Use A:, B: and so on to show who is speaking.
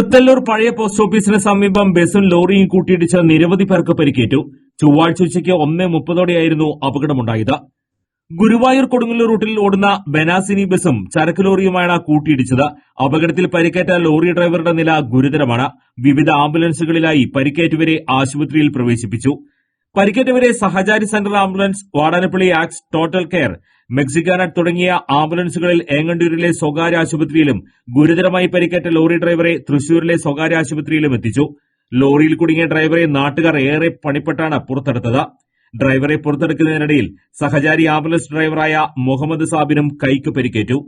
A: തൃത്തല്ലൂർ പഴയ പോസ്റ്റ് ഓഫീസിന് സമീപം ബസും ലോറിയും കൂട്ടിയിടിച്ച് നിരവധി പേർക്ക് പരിക്കേറ്റു. ചൊവ്വാഴ്ച ഉച്ചയ്ക്ക് ഒന്നേ മുപ്പതോടെയായിരുന്നു അപകടമുണ്ടായത്. ഗുരുവായൂർ കൊടുങ്ങല്ലൂർ റൂട്ടിൽ ഓടുന്ന ബനാസിനി ബസും ചരക്ക് ലോറിയുമാണ് കൂട്ടിയിടിച്ചത്. അപകടത്തിൽ പരിക്കേറ്റ ലോറി ഡ്രൈവറുടെ നില ഗുരുതരമാണ്. വിവിധ ആംബുലൻസുകളിലായി പരിക്കേറ്റവരെ ആശുപത്രിയിൽ പ്രവേശിപ്പിച്ചു. പരിക്കേറ്റവരെ സഹചാരി സെന്റർ ആംബുലൻസ് വാടാനപ്പള്ളി ആക്സ് ടോട്ടൽ കെയർ മെക്സിക്കാനട്ട് തുടങ്ങിയ ആംബുലൻസുകളിൽ ഏങ്ങണ്ടൂരിലെ സ്വകാര്യ ആശുപത്രിയിലും ഗുരുതരമായി പരിക്കേറ്റ ലോറി ഡ്രൈവറെ തൃശൂരിലെ സ്വകാര്യ ആശുപത്രിയിലും എത്തിച്ചു. ലോറിയിൽ കുടുങ്ങിയ ഡ്രൈവറെ നാട്ടുകാർ ഏറെ പണിപ്പെട്ടാണ് പുറത്തെടുത്തത്. ഡ്രൈവറെ പുറത്തെടുക്കുന്നതിനിടയിൽ സഹചാരി ആംബുലൻസ് ഡ്രൈവറായ മുഹമ്മദ് സാബിനും കൈക്ക് പരിക്കേറ്റു.